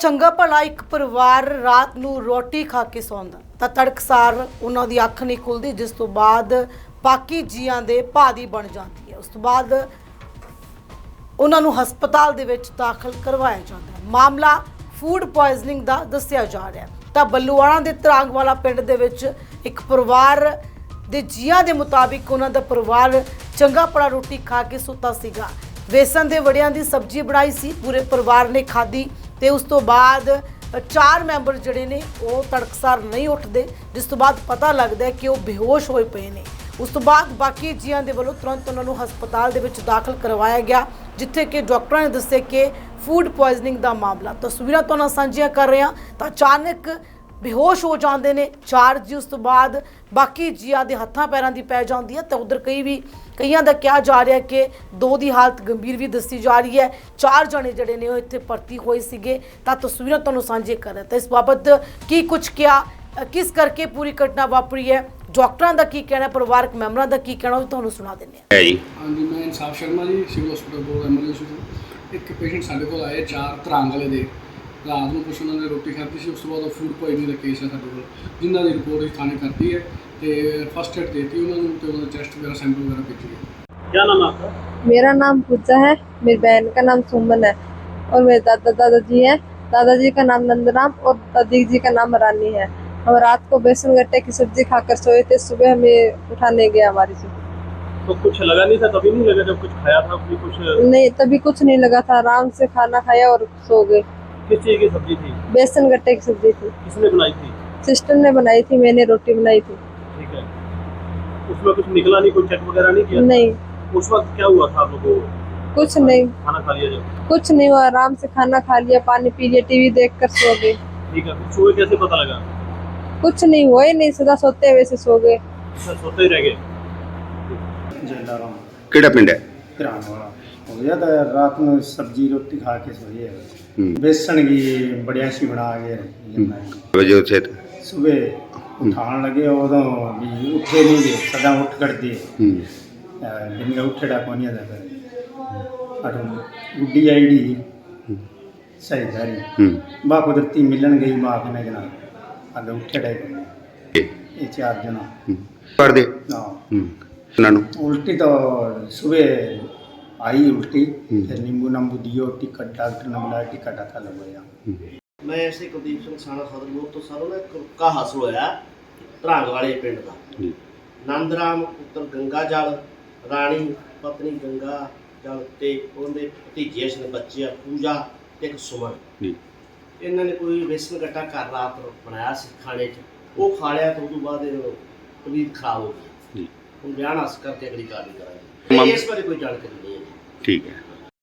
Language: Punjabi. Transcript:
ਚੰਗਾ ਭਲਾ ਇੱਕ ਪਰਿਵਾਰ ਰਾਤ ਨੂੰ ਰੋਟੀ ਖਾ ਕੇ ਸੌਂਦਾ। ਤਾਂ ਤੜਕਸਾਰ ਉਹਨਾਂ ਦੀ ਅੱਖ ਨਹੀਂ ਖੁੱਲਦੀ, ਜਿਸ ਤੋਂ ਬਾਅਦ ਬਾਕੀ ਜੀਆਂ ਦੇ ਭਾਦੀ ਬਣ ਜਾਂਦੀ ਹੈ। ਉਸ ਤੋਂ ਬਾਅਦ ਉਹਨਾਂ ਨੂੰ ਹਸਪਤਾਲ ਦੇ ਵਿੱਚ ਦਾਖਲ ਕਰਵਾਇਆ ਜਾਂਦਾ ਹੈ। ਮਾਮਲਾ ਫੂਡ ਪੋਇਜ਼ਨਿੰਗ ਦਾ ਦੱਸਿਆ ਜਾ ਰਿਹਾ ਹੈ। ਤਾਂ ਬੱਲੂਆਣਾ ਦੇ ਤਰਾਂਗਵਾਲਾ ਪਿੰਡ ਦੇ ਵਿੱਚ ਇੱਕ ਪਰਿਵਾਰ ਦੇ ਜੀਆਂ ਦੇ ਮੁਤਾਬਿਕ ਉਹਨਾਂ ਦਾ ਪਰਿਵਾਰ ਚੰਗਾ ਪੜਾ ਰੋਟੀ ਖਾ ਕੇ ਸੁੱਤਾ ਸੀਗਾ। ਵੇਸਣ ਦੇ ਵੜਿਆਂ ਦੀ ਸਬਜ਼ੀ ਬਣਾਈ ਸੀ। ਪੂਰੇ ਪਰਿਵਾਰ ਨੇ ਖਾਧੀ। ਤੇ ਉਸ ਤੋਂ ਬਾਅਦ ਚਾਰ ਮੈਂਬਰ ਜਿਹੜੇ ਨੇ, ਉਹ ਤੜਕਸਾਰ ਨਹੀਂ ਉੱਠਦੇ, ਜਿਸ ਤੋਂ ਬਾਅਦ ਪਤਾ ਲੱਗਦਾ ਹੈ ਕਿ ਉਹ ਬੇਹੋਸ਼ ਹੋਏ ਪਏ ਨੇ। ਉਸ ਤੋਂ ਬਾਅਦ ਬਾਕੀ ਜੀਆਂ ਦੇ ਵੱਲੋਂ ਤੁਰੰਤ ਉਹਨਾਂ ਨੂੰ ਹਸਪਤਾਲ ਦੇ ਵਿੱਚ ਦਾਖਲ ਕਰਵਾਇਆ ਗਿਆ, ਜਿੱਥੇ ਕਿ ਡਾਕਟਰਾਂ ਨੇ ਦੱਸਿਆ ਕਿ ਫੂਡ ਪੋਇਜ਼ਨਿੰਗ ਦਾ ਮਾਮਲਾ। ਤਸਵੀਰਾਂ ਤੁਹਾਨੂੰ ਸਾਂਝੀਆਂ ਕਰ ਰਹੇ ਹਾਂ, ਤਾਂ ਅਚਾਨਕ ਬੇਹੋਸ਼ ਹੋ ਜਾਂਦੇ ਨੇ ਚਾਰ ਜੀ ਉਸ ਤੋਂ ਬਾਅਦ ਬਾਕੀ ਜੀਆਂ ਦੇ ਹੱਥਾਂ ਪੈਰਾਂ ਦੀ ਪੈ ਜਾਂਦੀ ਹੈ। ਤਾਂ ਉਧਰ ਕਈ ਵੀ ਕਈਆਂ ਦਾ ਕਿਹਾ ਜਾ ਰਿਹਾ ਕਿ ਦੋ ਦੀ ਹਾਲਤ ਗੰਭੀਰ ਵੀ ਦੱਸੀ ਜਾ ਰਹੀ ਹੈ। ਚਾਰ ਜਣੇ ਜਿਹੜੇ ਨੇ ਉਹ ਇੱਥੇ ਭਰਤੀ ਹੋਏ ਸੀਗੇ। ਤਾਂ ਤਸਵੀਰਾਂ ਤੁਹਾਨੂੰ ਸਾਂਝੇ ਕਰ ਰਹੇ। ਤਾਂ ਇਸ ਬਾਬਤ ਕੀ ਕੁਝ ਕਿਹਾ ਕਿਸ ਕਰਕੇ ਪੂਰੀ ਘਟਨਾ ਵਾਪਰੀ ਹੈ? ਡਾਕਟਰਾਂ ਦਾ ਕੀ ਕਹਿਣਾ ਪਰਿਵਾਰਕ ਮੈਂਬਰਾਂ ਦਾ ਕੀ ਕਹਿਣਾ ਉਹ ਵੀ ਤੁਹਾਨੂੰ ਸੁਣਾ ਦਿੰਦੇ ਹਾਂ। ਹੈ ਜੀ। ਹਾਂਜੀ ਮੈਂ Insaf Sharma ji civil hospital board emergency ਇੱਕ ਪੇਸ਼ੈਂਟ ਸਾਡੇ ਕੋਲ ਆਏ ਚਾਰ ਧਰਾਂਗ ਵਾਲੇ ਦੇ। ਰਾਤ ਨੂੰ ਕੁਛ ਉਹਨਾਂ ਨੇ ਰੋਟੀ ਖਾਧੀ ਸੀ ਉਸ ਤੋਂ ਬਾਅਦ ਫੂਡ ਪੋਇਜ਼ਨਿੰਗ ਦਾ ਕੇਸ ਹੈ ਸਾਡੇ ਕੋਲ ਜਿਨ੍ਹਾਂ ਦੀ ਰਿਪੋਰਟ ਇਸ ਥਾਣੇ ਕਰਤੀ ਹੈ ਤੇ ਫਸਟ ਏਡ ਦੇਤੀ ਉਹਨਾਂ ਨੂੰ ਤੇ ਉਹਨਾਂ ਦਾ ਟੈਸਟ ਵਗੈਰਾ ਸੈਂਪਲ ਵਗੈਰਾ ਭੇਜੀ ਹੈ क्या नाम है आपका मेरा नाम पूजा है मेरी बहन का नाम सुमन है और मेरे दादा दादाजी हैं दादाजी का नाम नंदराम और दादी जी का नाम रानी है हम रात को बेसन गट्टे की सब्जी खाकर सोए थे सुबह हमें उठाने गया हमारी से तो कुछ लगा नहीं था तभी नहीं लगा जब कुछ खाया था अपनी कुछ नहीं तभी कुछ नहीं लगा था आराम से खाना खाया और सो गए किस चीज़ की सब्जी थी बेसन गट्टे की सब्जी थी किसने बनाई थी सिस्टर ने बनाई थी मैंने रोटी बनाई थी ठीक है उसमें कुछ निकला नहीं कोई चेक वगैरह नहीं किया नहीं उस वक्त क्या हुआ था आप लोगों को कुछ नहीं खाना खा लिया जब कुछ नहीं हुआ आराम से खाना खा लिया पानी पी लिया टीवी देख कर सो गए ठीक है फिर सुबह कैसे पता लगा कुछ नहीं हुआ ही नहीं सदा सोते हुए से सो गए सर सोते ही रह गए ਜੈਲਾ ਰਾਮ ਕਿਹੜਾ ਪਿੰਡ ਹੈ ਹੋ ਜਾਂਦਾ ਰਾਤ ਨੂੰ ਸਬਜ਼ੀ ਰੋਟੀ ਖਾ ਕੇ ਸੋਏ ਬੇਸਣ ਦੀ ਬੜਿਆਸੀ ਬਣਾ ਕੇ ਰੱਖੀ ਹੈ। ਵਜੇ ਉੱਥੇ? ਸਵੇਰ ਉਠਾਣ ਲੱਗੇ ਉਦੋਂ ਵੀ ਉੱਠੇ ਨਹੀਂ ਗਏ ਸਦਾ ਉੱਠ ਕਰਦੇ ਹੂੰ। ਬਿਨ ਗਾ ਉੱਠੜਾ ਕੋਨੀ ਆਦਾ ਅਟੋ ਗੁੱਡੀ ਆਈਡੀ ਸਹੀ ਧਾਰੀ ਹੂੰ। ਬਾ ਕੁਦਰਤੀ ਮਿਲਣ ਗਈ ਮਾਂ ਕੇ ਮੈਂ ਜਨਾ ਅੰਦਰ ਉੱਠੜਾ ਇਹ ਚਾਰ ਜਣਾ। ਪੜਦੇ ਹਾਂ। ਉਲਟੀ ਤਾਂ ਸਵੇਰ आई उल्टी हम्म। फिर नींबू नंबू दियो टिकट डॉक्टर ने बुलाया टिकट आता लगवाया ਮੈਂ ਐਸੇ ਕੁਲਦੀਪ ਸਿੰਘ ਸਾਣਾ ਸਦਰ ਤੋਂ ਸਰੋਂ ਦਾ ਇੱਕ ਰੁੱਕਾ ਹਾਸਲ ਹੋਇਆ ਧਰਾਂਗ ਵਾਲੇ ਪਿੰਡ ਦਾ ਜੀ ਨੰਦ ਰਾਮ ਪੁੱਤਰ ਗੰਗਾ ਜਲ ਰਾਣੀ ਪਤਨੀ ਗੰਗਾ ਜਲ ਤੇ ਉਹਦੇ ਭਤੀਜੇ ਸਨ ਬੱਚੇ ਆ ਪੂਜਾ ਤੇ ਇੱਕ ਸੁਮਨ ਜੀ ਇਹਨਾਂ ਨੇ ਕੋਈ ਵੇਸਣ ਗੱਟਾ ਘਰ ਰਾਤ ਬਣਾਇਆ ਸੀ ਖਾਣੇ 'ਚ ਉਹ ਖਾ ਲਿਆ ਤੇ ਉਸ ਤੋਂ ਬਾਅਦ ਇਹ ਤਬੀਅਤ ਖਰਾਬ ਹੋ ਗਈ ਜੀ ਹੁਣ ਬਿਆਨ ਹੱਸ ਕਰਕੇ ਅਗਲੀ ਕਾਰਵਾਈ ਕਰਾਂਗੇ ਮਾਮ- ਇਸ ਬਾਰੇ ਕੋਈ ਜਾਣਕਾਰੀ ਨਹੀਂ ਹੈ ਜੀ। ਠੀਕ ਹੈ।